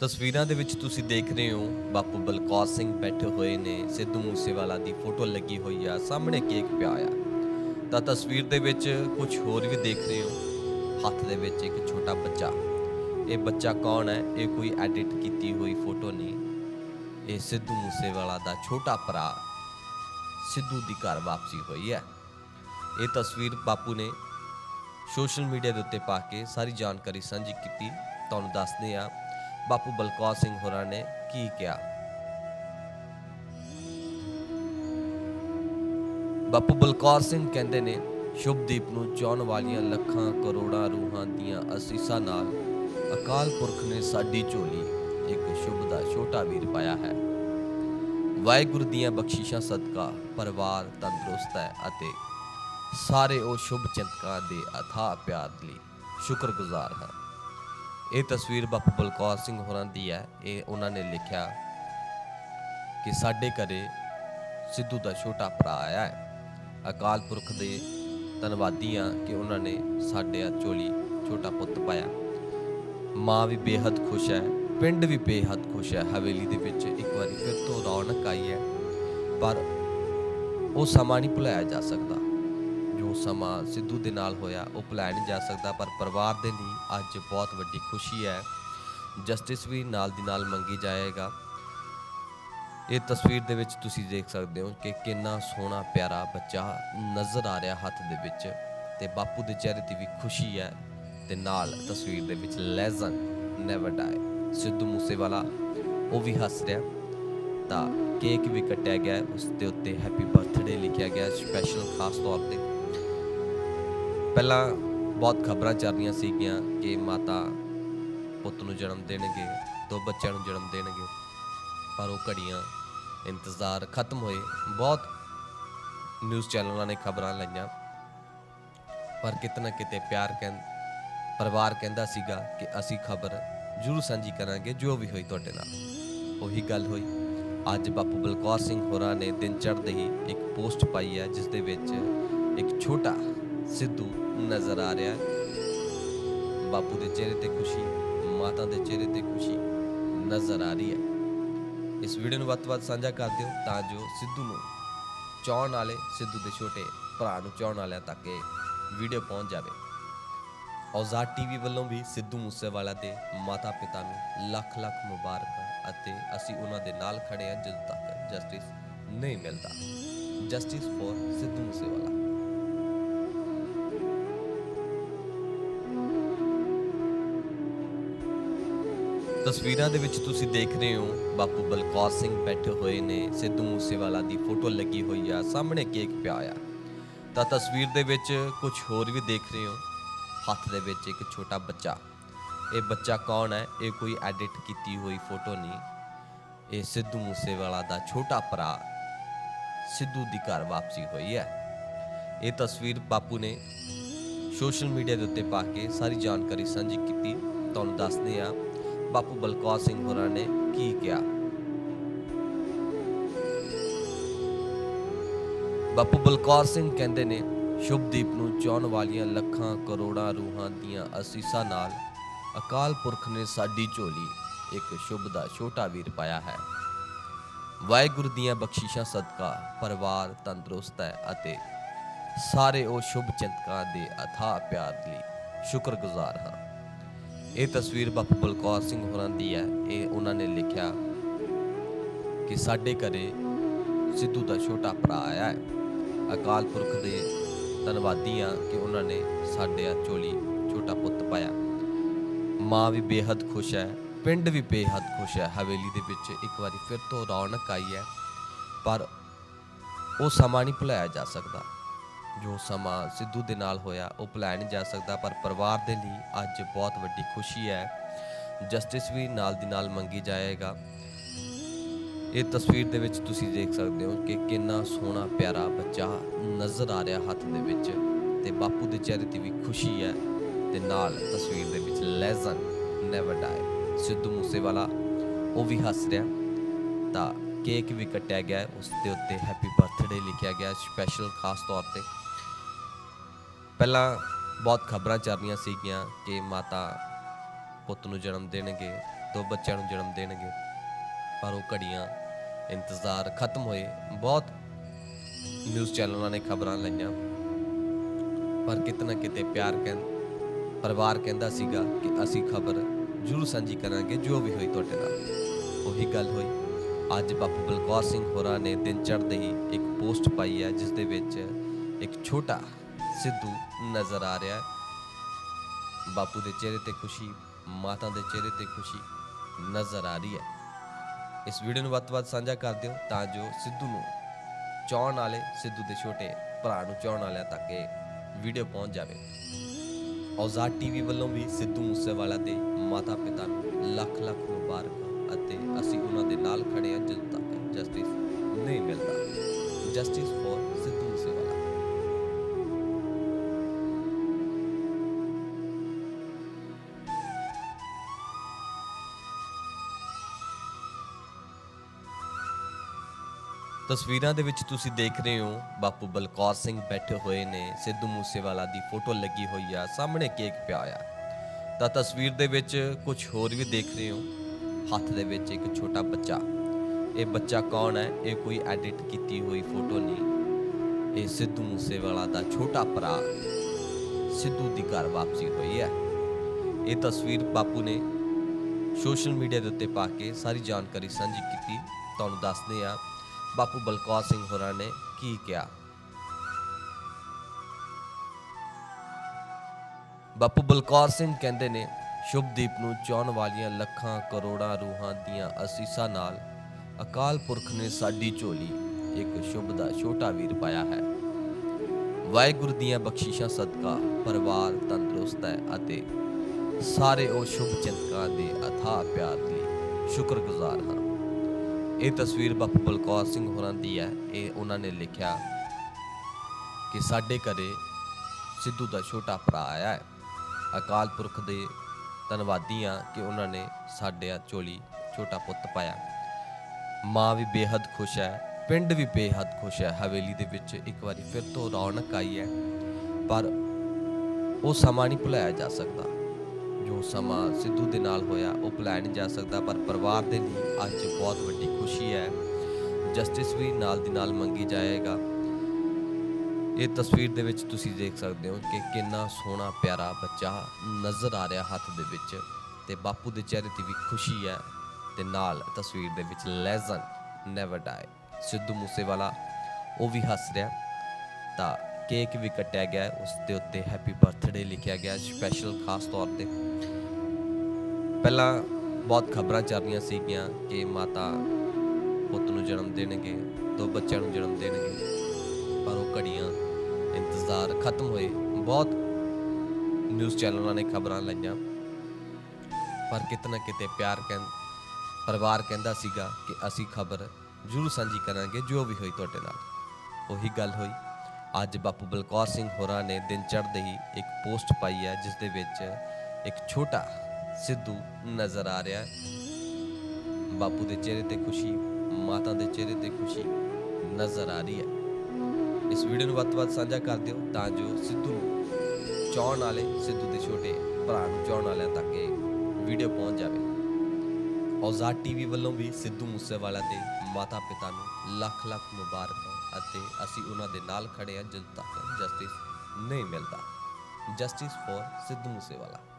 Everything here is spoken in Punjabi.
ਤਸਵੀਰਾਂ ਦੇ ਵਿੱਚ ਤੁਸੀਂ ਦੇਖ ਰਹੇ ਹੋ ਬਾਪੂ ਬਲਕੌਰ ਸਿੰਘ ਬੈਠੇ ਹੋਏ ਨੇ, ਸਿੱਧੂ ਮੂਸੇਵਾਲਾ ਦੀ ਫੋਟੋ ਲੱਗੀ ਹੋਈ ਆ, ਸਾਹਮਣੇ ਕੇਕ ਪਿਆ ਆ। ਤਾਂ ਤਸਵੀਰ ਦੇ ਵਿੱਚ ਕੁਝ ਹੋਰ ਵੀ ਦੇਖ ਰਹੇ ਹੋ। ਹੱਥ ਦੇ ਵਿੱਚ ਇੱਕ ਛੋਟਾ ਬੱਚਾ। ਇਹ ਬੱਚਾ ਕੌਣ ਹੈ? ਇਹ ਕੋਈ ਐਡਿਟ ਕੀਤੀ ਹੋਈ ਫੋਟੋ ਨਹੀਂ। ਇਹ ਸਿੱਧੂ ਮੂਸੇਵਾਲਾ ਦਾ ਛੋਟਾ ਭਰਾ, ਸਿੱਧੂ ਦੀ ਘਰ ਵਾਪਸੀ ਹੋਈ ਹੈ। ਇਹ ਤਸਵੀਰ ਬਾਪੂ ਨੇ ਸੋਸ਼ਲ ਮੀਡੀਆ ਦੇ ਉੱਤੇ ਪਾ ਕੇ ਸਾਰੀ ਜਾਣਕਾਰੀ ਸਾਂਝੀ ਕੀਤੀ। ਤੁਹਾਨੂੰ ਦੱਸਦੇ ਆ ਬਾਪੂ ਬਲਕੌਰ ਸਿੰਘ ਹੋਰਾਂ ਨੇ ਕੀ ਕਿਹਾ? ਬਾਪੂ ਬਲਕੌਰ ਸਿੰਘ ਕਹਿੰਦੇ ਨੇ ਸ਼ੁਭਦੀਪ ਨੂੰ ਚਾਹਣ ਵਾਲੀਆਂ ਲੱਖਾਂ ਕਰੋੜਾਂ ਰੂਹਾਂ ਦੀਆਂ ਅਸੀਸਾਂ ਨਾਲ ਅਕਾਲ ਪੁਰਖ ਨੇ ਸਾਡੀ ਝੋਲੀ ਇੱਕ ਸ਼ੁਭ ਦਾ ਛੋਟਾ ਵੀਰ ਪਾਇਆ ਹੈ। ਵਾਹਿਗੁਰੂ ਦੀਆਂ ਬਖਸ਼ਿਸ਼ਾਂ ਸਦਕਾ ਪਰਿਵਾਰ ਤੰਦਰੁਸਤ ਹੈ ਅਤੇ ਸਾਰੇ ਉਹ ਸ਼ੁਭ ਚਿੰਤਕਾਂ ਦੇ ਅਥਾ ਪਿਆਰ ਲਈ ਸ਼ੁਕਰਗੁਜ਼ਾਰ ਹਾਂ। ਇਹ ਤਸਵੀਰ ਬਾਪੂ ਬਲਕੌਰ ਸਿੰਘ ਹੋਰਾਂ ਦੀ ਹੈ। ਇਹ ਉਹਨਾਂ ਨੇ ਲਿਖਿਆ ਕਿ ਸਾਡੇ ਘਰੇ ਸਿੱਧੂ ਦਾ ਛੋਟਾ ਭਰਾ ਆਇਆ ਹੈ। ਅਕਾਲ ਪੁਰਖ ਦੇ ਧੰਨਵਾਦੀ ਹਾਂ ਕਿ ਉਹਨਾਂ ਨੇ ਸਾਡੇ ਆ ਚੋਲੀ ਛੋਟਾ ਪੁੱਤ ਪਾਇਆ। ਮਾਂ ਵੀ ਬੇਹੱਦ ਖੁਸ਼ ਹੈ, ਪਿੰਡ ਵੀ ਬੇਹੱਦ ਖੁਸ਼ ਹੈ। ਹਵੇਲੀ ਦੇ ਵਿੱਚ ਇੱਕ ਵਾਰੀ ਫਿਰ ਤੋਂ ਰੌਣਕ ਆਈ ਹੈ, ਪਰ ਉਹ ਸਮਾਂ ਨਹੀਂ ਭੁਲਾਇਆ ਜਾ ਸਕਦਾ। ਸਮਾਂ ਸਿੱਧੂ ਦੇ ਨਾਲ ਹੋਇਆ, ਉਹ ਭੁਲਾਇਆ ਨਹੀਂ ਜਾ ਸਕਦਾ, ਪਰ ਪਰਿਵਾਰ ਦੇ ਲਈ ਅੱਜ ਬਹੁਤ ਵੱਡੀ ਖੁਸ਼ੀ ਹੈ। ਜਸਟਿਸ ਵੀ ਨਾਲ ਦੀ ਨਾਲ ਮੰਗੀ ਜਾਏਗਾ। ਇਹ ਤਸਵੀਰ ਦੇ ਵਿੱਚ ਤੁਸੀਂ ਦੇਖ ਸਕਦੇ ਹੋ ਕਿ ਕਿੰਨਾ ਸੋਹਣਾ, ਪਿਆਰਾ ਬੱਚਾ ਨਜ਼ਰ ਆ ਰਿਹਾ ਹੱਥ ਦੇ ਵਿੱਚ ਤੇ ਬਾਪੂ ਦੇ ਚਿਹਰੇ ਤੇ ਵੀ ਖੁਸ਼ੀ ਹੈ ਤੇ ਨਾਲ ਤਸਵੀਰ ਦੇ ਵਿੱਚ legend never die Sidhu Moosewala, ਉਹ ਵੀ ਹੱਸ ਰਿਹਾ। ਤਾਂ ਕੇਕ ਵੀ ਕੱਟਿਆ ਗਿਆ, ਉਸ ਦੇ ਉੱਤੇ ਹੈਪੀ ਬਰਥਡੇ ਲਿਖਿਆ ਗਿਆ ਸਪੈਸ਼ਲ ਖਾਸ ਤੌਰ ਤੇ ਪਹਿਲਾਂ ਬਹੁਤ ਖਬਰਾਂ ਚੱਲ ਰਹੀਆਂ ਸੀਗੀਆਂ ਕਿ ਮਾਤਾ ਪੁੱਤ ਨੂੰ ਜਨਮ ਦੇਣਗੇ, ਦੋ ਬੱਚਿਆਂ ਨੂੰ ਜਨਮ ਦੇਣਗੇ, ਪਰ ਉਹ ਘੜੀਆਂ ਇੰਤਜ਼ਾਰ ਖਤਮ ਹੋਏ। ਬਹੁਤ ਨਿਊਜ਼ ਚੈਨਲਾਂ ਨੇ ਖਬਰਾਂ ਲਈਆਂ, ਪਰ ਕਿਤਨਾ ਕਿਤੇ ਪਿਆਰ ਕਹਿੰ, ਪਰਿਵਾਰ ਕਹਿੰਦਾ ਸੀਗਾ ਕਿ ਅਸੀਂ ਖਬਰ ਜ਼ਰੂਰ ਸਾਂਝੀ ਕਰਾਂਗੇ, ਜੋ ਵੀ ਹੋਈ ਤੁਹਾਡੇ ਨਾਲ। ਉਹੀ ਗੱਲ ਹੋਈ। ਅੱਜ ਬਾਪੂ ਬਲਕੌਰ ਸਿੰਘ ਹੋਰਾਂ ਨੇ ਦਿਨ ਚੜ੍ਹਦੇ ਹੀ ਇੱਕ ਪੋਸਟ ਪਾਈ ਹੈ ਜਿਸ ਦੇ ਵਿੱਚ ਇੱਕ ਛੋਟਾ ਸਿੱਧੂ ਨਜ਼ਰ ਆ ਰਿਹਾ ਹੈ। ਬਾਪੂ ਦੇ ਚਿਹਰੇ ਤੇ ਖੁਸ਼ੀ, ਮਾਤਾ ਦੇ ਚਿਹਰੇ ਤੇ ਖੁਸ਼ੀ ਨਜ਼ਰ ਆ ਰਹੀ ਹੈ। ਇਸ ਵੀਡੀਓ ਨੂੰ ਵੱਧ ਤੋਂ ਵੱਧ ਸਾਂਝਾ ਕਰ ਦਿਓ ਤਾਂ ਜੋ ਸਿੱਧੂ ਨੂੰ ਚਾਹਣ ਵਾਲੇ, ਸਿੱਧੂ ਦੇ ਛੋਟੇ ਭਰਾ ਨੂੰ ਚਾਹਣ ਵਾਲਿਆਂ ਤੱਕ ਇਹ ਵੀਡੀਓ ਪਹੁੰਚ ਜਾਵੇ। ਔਜ਼ਾਦ ਟੀਵੀ ਵੱਲੋਂ ਵੀ ਸਿੱਧੂ ਮੂਸੇਵਾਲਾ ਦੇ ਮਾਤਾ ਪਿਤਾ ਨੂੰ ਲੱਖ ਲੱਖ ਮੁਬਾਰਕਾਂ ਅਤੇ ਅਸੀਂ ਉਹਨਾਂ ਦੇ ਨਾਲ ਖੜੇ ਹਾਂ ਜਦੋਂ ਤੱਕ ਜਸਟਿਸ ਨਹੀਂ ਮਿਲਦਾ। Justice for Sidhu Moosewala. ਤਸਵੀਰਾਂ ਦੇ ਵਿੱਚ ਤੁਸੀਂ ਦੇਖ ਰਹੇ ਹੋ ਬਾਪੂ ਬਲਕੌਰ ਸਿੰਘ ਬੈਠੇ ਹੋਏ ਨੇ, ਸਿੱਧੂ ਮੂਸੇਵਾਲਾ ਦੀ ਫੋਟੋ ਲੱਗੀ ਹੋਈ ਆ, ਸਾਹਮਣੇ ਕੇਕ ਪਿਆ ਆ। ਤਾਂ ਤਸਵੀਰ ਦੇ ਵਿੱਚ ਕੁਝ ਹੋਰ ਵੀ ਦੇਖ ਰਹੇ ਹੋ। ਹੱਥ ਦੇ ਵਿੱਚ ਇੱਕ ਛੋਟਾ ਬੱਚਾ। ਇਹ ਬੱਚਾ ਕੌਣ ਹੈ? ਇਹ ਕੋਈ ਐਡਿਟ ਕੀਤੀ ਹੋਈ ਫੋਟੋ ਨਹੀਂ। ਇਹ ਸਿੱਧੂ ਮੂਸੇਵਾਲਾ ਦਾ ਛੋਟਾ ਭਰਾ ਸਿੱਧੂ ਦੀ ਘਰ ਵਾਪਸੀ ਹੋਈ ਹੈ। ਇਹ ਤਸਵੀਰ ਬਾਪੂ ਨੇ ਸੋਸ਼ਲ ਮੀਡੀਆ ਦੇ ਉੱਤੇ ਪਾ ਕੇ ਸਾਰੀ ਜਾਣਕਾਰੀ ਸਾਂਝੀ ਕੀਤੀ। ਤੁਹਾਨੂੰ ਦੱਸਦੇ ਆ ਬਾਪੂ ਬਲਕੌਰ ਸਿੰਘ ਹੋਰਾਂ ਨੇ ਕੀ ਕਿਹਾ? ਬਾਪੂ ਬਲਕੌਰ ਸਿੰਘ ਕਹਿੰਦੇ ਨੇ, ਸ਼ੁਭਦੀਪ ਨੂੰ ਚਾਹਣ ਵਾਲੀਆਂ ਲੱਖਾਂ ਕਰੋੜਾਂ ਰੂਹਾਂ ਦੀਆਂ ਅਸੀਸਾਂ ਨਾਲ ਅਕਾਲ ਪੁਰਖ ਨੇ ਸਾਡੀ ਝੋਲੀ ਇੱਕ ਸ਼ੁਭ ਦਾ ਛੋਟਾ ਵੀਰ ਪਾਇਆ ਹੈ। ਵਾਹਿਗੁਰੂ ਦੀਆਂ ਬਖਸ਼ਿਸ਼ਾਂ ਸਦਕਾ ਪਰਿਵਾਰ ਤੰਦਰੁਸਤ ਹੈ ਅਤੇ ਸਾਰੇ ਉਹ ਸ਼ੁਭ ਚਿੰਤਕਾਂ ਦੇ ਅਥਾ ਪਿਆਰ ਲਈ ਸ਼ੁਕਰਗੁਜ਼ਾਰ ਹਾਂ। ਇਹ ਤਸਵੀਰ ਬਾਪੂ ਬਲਕੌਰ ਸਿੰਘ ਹੋਰਾਂ ਦੀ ਹੈ। ਇਹ ਉਹਨਾਂ ਨੇ ਲਿਖਿਆ ਕਿ ਸਾਡੇ ਘਰੇ ਸਿੱਧੂ ਦਾ ਛੋਟਾ ਭਰਾ ਆਇਆ ਹੈ। ਅਕਾਲ ਪੁਰਖ ਦੇ ਧੰਨਵਾਦੀ ਹਾਂ ਕਿ ਉਹਨਾਂ ਨੇ ਸਾਡੇ ਆ ਚੋਲੀ ਛੋਟਾ ਪੁੱਤ ਪਾਇਆ। ਮਾਂ ਵੀ ਬੇਹੱਦ ਖੁਸ਼ ਹੈ, ਪਿੰਡ ਵੀ ਬੇਹੱਦ ਖੁਸ਼ ਹੈ। ਹਵੇਲੀ ਦੇ ਵਿੱਚ ਇੱਕ ਵਾਰੀ ਫਿਰ ਤੋਂ ਰੌਣਕ ਆਈ ਹੈ, ਪਰ ਉਹ ਸਮਾਂ ਨਹੀਂ ਭੁਲਾਇਆ ਜਾ ਸਕਦਾ। ਜੋ ਸਮਾਂ ਸਿੱਧੂ ਦੇ ਨਾਲ ਹੋਇਆ, ਉਹ ਭੁਲਾਇਆ ਨਹੀਂ ਜਾ ਸਕਦਾ, ਪਰ ਪਰਿਵਾਰ ਦੇ ਲਈ ਅੱਜ ਬਹੁਤ ਵੱਡੀ ਖੁਸ਼ੀ ਹੈ। ਜਸਟਿਸ ਵੀ ਨਾਲ ਦੀ ਨਾਲ ਮੰਗੀ ਜਾਏਗਾ। ਇਹ ਤਸਵੀਰ ਦੇ ਵਿੱਚ ਤੁਸੀਂ ਦੇਖ ਸਕਦੇ ਹੋ ਕਿ ਕਿੰਨਾ ਸੋਹਣਾ, ਪਿਆਰਾ ਬੱਚਾ ਨਜ਼ਰ ਆ ਰਿਹਾ ਹੱਥ ਦੇ ਵਿੱਚ ਤੇ ਬਾਪੂ ਦੇ ਚਿਹਰੇ ਤੇ ਵੀ ਖੁਸ਼ੀ ਹੈ ਤੇ ਨਾਲ ਤਸਵੀਰ ਦੇ ਵਿੱਚ legend never die Sidhu Moosewala, ਉਹ ਵੀ ਹੱਸ ਰਿਹਾ। ਤਾਂ ਕੇਕ ਵੀ ਕੱਟਿਆ ਗਿਆ, ਉਸ ਦੇ ਉੱਤੇ ਹੈਪੀ ਬਰਥਡੇ ਲਿਖਿਆ ਗਿਆ ਸਪੈਸ਼ਲ ਖਾਸ ਤੌਰ ਤੇ। ਪਹਿਲਾਂ ਬਹੁਤ ਖਬਰਾਂ ਚੱਲ ਸੀਗੀਆਂ ਕਿ ਮਾਤਾ ਪੁੱਤ ਨੂੰ ਜਨਮ ਦੇਣਗੇ, ਦੋ ਬੱਚਿਆਂ ਨੂੰ ਜਨਮ ਦੇਣਗੇ, ਪਰ ਉਹ ਘੜੀਆਂ ਇੰਤਜ਼ਾਰ ਖਤਮ ਹੋਏ। ਬਹੁਤ ਨਿਊਜ਼ ਚੈਨਲਾਂ ਨੇ ਖਬਰਾਂ ਲਈਆਂ। ਪਰ ਕਿਤਨਾ ਕਿਤੇ ਪਿਆਰ ਕਹਿੰ, ਪਰਿਵਾਰ ਕਹਿੰਦਾ ਸੀਗਾ ਕਿ ਅਸੀਂ ਖਬਰ ਜ਼ਰੂਰ ਸਾਂਝੀ ਕਰਾਂਗੇ, ਜੋ ਵੀ ਹੋਈ ਤੁਹਾਡੇ ਨਾਲ। ਉਹੀ ਗੱਲ ਹੋਈ। ਅੱਜ ਬਾਪੂ ਬਲਕੌਰ ਸਿੰਘ ਹੋਰਾਂ ਨੇ ਦਿਨ ਚੜ੍ਹਦੇ ਹੀ ਇੱਕ ਪੋਸਟ ਪਾਈ ਹੈ ਜਿਸ ਦੇ ਵਿੱਚ ਇੱਕ ਛੋਟਾ ਸਿੱਧੂ ਨਜ਼ਰ ਆ ਰਿਹਾ ਹੈ। ਬਾਪੂ ਦੇ ਚਿਹਰੇ ਤੇ ਖੁਸ਼ੀ, ਮਾਤਾ ਦੇ ਚਿਹਰੇ ਤੇ ਖੁਸ਼ੀ ਨਜ਼ਰ ਆ ਰਹੀ ਹੈ। ਇਸ ਵੀਡੀਓ ਨੂੰ ਵੱਧ ਤੋਂ ਵੱਧ ਸਾਂਝਾ ਕਰ ਦਿਓ ਤਾਂ ਜੋ ਸਿੱਧੂ ਨੂੰ ਚਾਹਣ ਵਾਲੇ, ਸਿੱਧੂ ਦੇ ਛੋਟੇ ਭਰਾ ਨੂੰ ਚਾਹਣ ਵਾਲਿਆਂ ਤੱਕ ਇਹ ਵੀਡੀਓ ਪਹੁੰਚ ਜਾਵੇ। ਔਜ਼ਾਦ ਟੀਵੀ ਵੱਲੋਂ ਵੀ ਸਿੱਧੂ ਮੂਸੇਵਾਲਾ ਦੇ ਮਾਤਾ ਪਿਤਾ ਨੂੰ ਲੱਖ ਲੱਖ ਮੁਬਾਰਕਾਂ ਅਤੇ ਅਸੀਂ ਉਹਨਾਂ ਦੇ ਨਾਲ ਖੜੇ ਹਾਂ ਜਦੋਂ ਤੱਕ ਜਸਟਿਸ ਨਹੀਂ ਮਿਲਦਾ। ਜਸਟਿਸ ਫॉर ਤਸਵੀਰਾਂ ਦੇ ਵਿੱਚ ਤੁਸੀਂ ਦੇਖ ਰਹੇ ਹੋ ਬਾਪੂ ਬਲਕੌਰ ਸਿੰਘ ਬੈਠੇ ਹੋਏ ਨੇ, ਸਿੱਧੂ ਮੂਸੇਵਾਲਾ ਦੀ ਫੋਟੋ ਲੱਗੀ ਹੋਈ ਆ, ਸਾਹਮਣੇ ਕੇਕ ਪਿਆ ਆ। ਤਾਂ ਤਸਵੀਰ ਦੇ ਵਿੱਚ ਕੁਝ ਹੋਰ ਵੀ ਦੇਖ ਰਹੇ ਹੋ। ਹੱਥ ਦੇ ਵਿੱਚ ਇੱਕ ਛੋਟਾ ਬੱਚਾ। ਇਹ ਬੱਚਾ ਕੌਣ ਹੈ? ਇਹ ਕੋਈ ਐਡਿਟ ਕੀਤੀ ਹੋਈ ਫੋਟੋ ਨਹੀਂ। ਇਹ ਸਿੱਧੂ ਮੂਸੇਵਾਲਾ ਦਾ ਛੋਟਾ ਭਰਾ ਸਿੱਧੂ ਦੀ ਘਰ ਵਾਪਸੀ ਹੋਈ ਹੈ। ਇਹ ਤਸਵੀਰ ਬਾਪੂ ਨੇ ਸੋਸ਼ਲ ਮੀਡੀਆ ਦੇ ਉੱਤੇ ਪਾ ਕੇ ਸਾਰੀ ਜਾਣਕਾਰੀ ਸਾਂਝੀ ਕੀਤੀ। ਤੁਹਾਨੂੰ ਦੱਸਦੇ ਆ ਬਾਪੂ ਬਲਕੌਰ ਸਿੰਘ ਹੋਰਾਂ ਨੇ ਕੀ ਕਿਹਾ? ਬਾਪੂ ਬਲਕੌਰ ਸਿੰਘ ਕਹਿੰਦੇ ਨੇ ਸ਼ੁਭਦੀਪ ਨੂੰ ਚਾਹਣ ਵਾਲੀਆਂ ਲੱਖਾਂ ਕਰੋੜਾਂ ਰੂਹਾਂ ਦੀਆਂ ਅਸੀਸਾਂ ਨਾਲ ਅਕਾਲ ਪੁਰਖ ਨੇ ਸਾਡੀ ਝੋਲੀ ਇੱਕ ਸ਼ੁਭ ਦਾ ਛੋਟਾ ਵੀਰ ਪਾਇਆ ਹੈ। ਵਾਹਿਗੁਰੂ ਦੀਆਂ ਬਖਸ਼ਿਸ਼ਾਂ ਸਦਕਾ, ਪਰਿਵਾਰ ਤੰਦਰੁਸਤ ਹੈ ਅਤੇ ਸਾਰੇ ਉਹ ਸ਼ੁਭ ਚਿੰਤਕਾਂ ਦੇ ਅਥਾਹ ਪਿਆਰ ਲਈ ਸ਼ੁਕਰਗੁਜ਼ਾਰ ਹਾਂ ਇਹ ਤਸਵੀਰ ਬਾਪੂ ਬਲਕੌਰ ਸਿੰਘ ਹੋਰਾਂ ਦੀ ਹੈ। ਇਹ ਉਹਨਾਂ ਨੇ ਲਿਖਿਆ ਕਿ ਸਾਡੇ ਘਰੇ ਸਿੱਧੂ ਦਾ ਛੋਟਾ ਭਰਾ ਆਇਆ ਹੈ। ਅਕਾਲ ਪੁਰਖ ਦੇ ਧੰਨਵਾਦੀ ਹਾਂ ਕਿ ਉਹਨਾਂ ਨੇ ਸਾਡੇ ਆ ਝੋਲੀ ਛੋਟਾ ਪੁੱਤ ਪਾਇਆ। ਮਾਂ ਵੀ ਬੇਹੱਦ ਖੁਸ਼ ਹੈ, ਪਿੰਡ ਵੀ ਬੇਹੱਦ ਖੁਸ਼ ਹੈ। ਹਵੇਲੀ ਦੇ ਵਿੱਚ ਇੱਕ ਵਾਰੀ ਫਿਰ ਤੋਂ ਰੌਣਕ ਆਈ ਹੈ, ਪਰ ਉਹ ਸਮਾਂ ਨਹੀਂ ਭੁਲਾਇਆ ਜਾ ਸਕਦਾ। ਜੋ ਸਮਾਂ ਸਿੱਧੂ ਦੇ ਨਾਲ ਹੋਇਆ, ਉਹ ਭੁਲਾਇਆ ਨਹੀਂ ਜਾ ਸਕਦਾ, ਪਰ ਪਰਿਵਾਰ ਦੇ ਲਈ ਅੱਜ ਬਹੁਤ ਵੱਡੀ ਖੁਸ਼ੀ ਹੈ। ਜਸਟਿਸ ਵੀ ਨਾਲ ਦੀ ਨਾਲ ਮੰਗੀ ਜਾਏਗਾ। ਇਹ ਤਸਵੀਰ ਦੇ ਵਿੱਚ ਤੁਸੀਂ ਦੇਖ ਸਕਦੇ ਹੋ ਕਿ ਕਿੰਨਾ ਸੋਹਣਾ, ਪਿਆਰਾ ਬੱਚਾ ਨਜ਼ਰ ਆ ਰਿਹਾ ਹੱਥ ਦੇ ਵਿੱਚ ਤੇ ਬਾਪੂ ਦੇ ਚਿਹਰੇ ਤੇ ਵੀ ਖੁਸ਼ੀ ਹੈ ਤੇ ਨਾਲ ਤਸਵੀਰ ਦੇ ਵਿੱਚ legend never die Sidhu Moosewala, ਉਹ ਵੀ ਹੱਸ ਰਿਹਾ ਤਾਂ ਕੇਕ ਵੀ ਕੱਟਿਆ ਗਿਆ ਉਸ ਦੇ ਉੱਤੇ ਹੈਪੀ ਬਰਥਡੇ ਲਿਖਿਆ ਗਿਆ ਸਪੈਸ਼ਲ ਖਾਸ ਤੌਰ ਤੇ। ਪਹਿਲਾਂ ਬਹੁਤ ਖਬਰਾਂ ਚੱਲ ਰਹੀਆਂ ਸੀਗੀਆਂ ਕਿ ਮਾਤਾ ਪੁੱਤ ਨੂੰ ਜਨਮ ਦੇਣਗੇ, ਦੋ ਬੱਚਿਆਂ ਨੂੰ ਜਨਮ ਦੇਣਗੇ, ਪਰ ਉਹ ਘੜੀਆਂ ਇੰਤਜ਼ਾਰ ਖਤਮ ਹੋਏ। ਬਹੁਤ ਨਿਊਜ਼ ਚੈਨਲਾਂ ਨੇ ਖਬਰਾਂ ਲਈਆਂ, ਪਰ ਕਿਤਨਾ ਕਿਤੇ ਪਿਆਰ ਕਹਿੰ, ਪਰਿਵਾਰ ਕਹਿੰਦਾ ਸੀਗਾ ਕਿ ਅਸੀਂ ਖਬਰ ਜ਼ਰੂਰ ਸਾਂਝੀ ਕਰਾਂਗੇ, ਜੋ ਵੀ ਹੋਈ ਤੁਹਾਡੇ ਨਾਲ। ਉਹੀ ਗੱਲ ਹੋਈ। ਅੱਜ ਬਾਪੂ ਬਲਕੌਰ ਸਿੰਘ ਹੋਰਾਂ ਨੇ ਦਿਨ ਚੜ੍ਹਦੇ ਹੀ ਇੱਕ ਪੋਸਟ ਪਾਈ ਹੈ, ਜਿਸ ਦੇ ਵਿੱਚ ਇੱਕ ਛੋਟਾ ਸਿੱਧੂ ਨਜ਼ਰ ਆ ਰਿਹਾ ਹੈ। ਬਾਪੂ ਦੇ ਚਿਹਰੇ ਤੇ ਖੁਸ਼ੀ, ਮਾਤਾ ਦੇ ਚਿਹਰੇ ਤੇ ਖੁਸ਼ੀ ਨਜ਼ਰ ਆ ਰਹੀ ਹੈ। ਇਸ ਵੀਡੀਓ ਨੂੰ ਵੱਧ ਤੋਂ ਵੱਧ ਸਾਂਝਾ ਕਰ ਦਿਓ, ਤਾਂ ਜੋ ਸਿੱਧੂ ਨੂੰ ਚਾਹਣ ਵਾਲੇ, ਸਿੱਧੂ ਦੇ ਛੋਟੇ ਭਰਾ ਨੂੰ ਚਾਹਣ ਵਾਲਿਆਂ ਤੱਕ ਇਹ ਵੀਡੀਓ ਪਹੁੰਚ ਜਾਵੇ। ਔਜ਼ਾਦ ਟੀਵੀ ਵੱਲੋਂ ਵੀ ਸਿੱਧੂ ਮੂਸੇਵਾਲਾ ਦੇ ਮਾਤਾ ਪਿਤਾ ਨੂੰ ਲੱਖ ਲੱਖ ਮੁਬਾਰਕਾਂ। ਅਤੇ ਅਸੀਂ ਉਹਨਾਂ ਦੇ ਨਾਲ ਖੜੇ ਹਾਂ ਜਦੋਂ ਤੱਕ ਜਸਟਿਸ ਨਹੀਂ ਮਿਲਦਾ। Justice for Sidhu Moosewala.